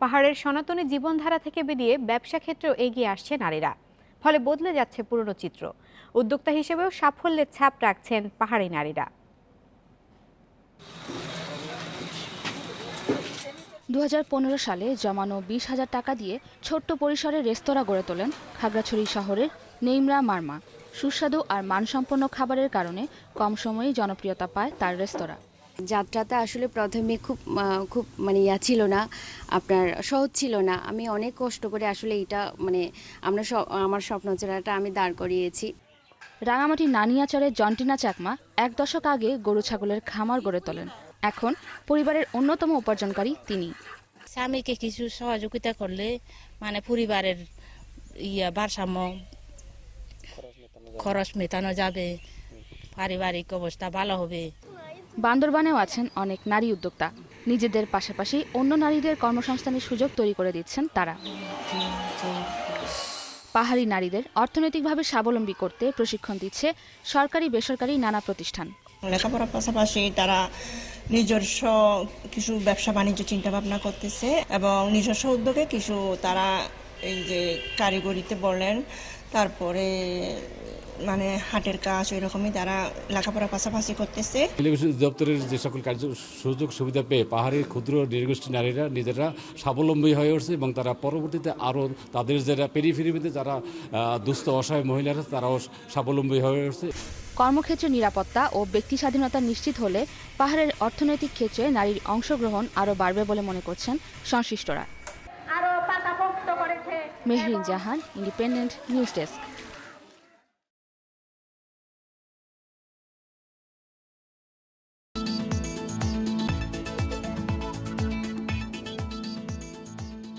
পাহাড়ের সনাতনী জীবনধারা থেকে বেরিয়ে ব্যবসা ক্ষেত্রেও এগিয়ে আসছে নারীরা। ফলে বদলে যাচ্ছে পুরনো চিত্র। উদ্যোক্তা হিসেবেও সাফল্যের ছাপ রাখছেন পাহাড়ি নারীরা। দু হাজার পনেরো সালে জমানো বিশ হাজার টাকা দিয়ে ছোট্ট পরিসরে রেস্তোরাঁ গড়ে তোলেন খাগড়াছড়ি শহরের নেইমরা মার্মা। সুস্বাদু আর মানসম্পন্ন খাবারের কারণে কম সময়েই জনপ্রিয়তা পায় তার রেস্তোরাঁ। যাত্রাটা আসলে প্রথমে খুব খুব মানে ইয়া ছিল না আপনার সহজ ছিল না। আমি অনেক কষ্ট করে আসলে এটা মানে আমরা আমার স্বপ্নচেরাটা আমি দাঁড় করিয়েছি। রাঙামাটি নানিয়াচরের জন্টিনা চাকমা এক দশক আগে গরু ছাগলের খামার গড়ে তোলেন। এখন পরিবারের অন্যতম উপার্জনকারী তিনি। স্বামীকে কিছু সহযোগিতা করলে মানে পরিবারের ইয়া ভারসাম্য খরচ মেটানো যাবে পারিবারিক অবস্থা ভালো হবে। বান্দরবানেও আছেন অনেক নারী উদ্যোক্তা। নিজেদের পাশাপাশি অন্য নারীদের কর্মসংস্থানের সুযোগ তৈরি করে দিচ্ছেন তারা। পাহাড়ি নারীদের অর্থনৈতিকভাবে স্বাবলম্বী করতে প্রশিক্ষণ দিচ্ছে সরকারি বেসরকারি নানা প্রতিষ্ঠান। লেখাপড়ার পাশাপাশি তারা নিজস্ব কিছু ব্যবসা বাণিজ্য চিন্তা ভাবনা করতেছে এবং নিজস্ব উদ্যোগে কিছু তারা এই যে কারিগরিতে বলেন তারপরে মানে হাটের কাজ এরকমই তারা লেখাপড়ার পাশাপাশি করতেছে। টেলিভিশন দপ্তরের যে সকল কার্য সুযোগ সুবিধা পেয়ে পাহাড়ের ক্ষুদ্র নৃগোষ্ঠী নারীরা নিজেরা স্বাবলম্বী হয়ে উঠছে এবং তারা পরবর্তীতে আরও তাদের যারা পেরিফেরিতে যারা দুস্থ অসহায় মহিলারা তারাও স্বাবলম্বী হয়ে উঠছে। কর্মক্ষেত্রে নিরাপত্তা ও ব্যক্তি স্বাধীনতা নিশ্চিত হলে পাহাড়ের অর্থনৈতিক ক্ষেত্রে নারীর অংশগ্রহণ আরও বাড়বে বলে মনে করছেন সংশ্লিষ্টরা। Mehrin Jahan independent news desk.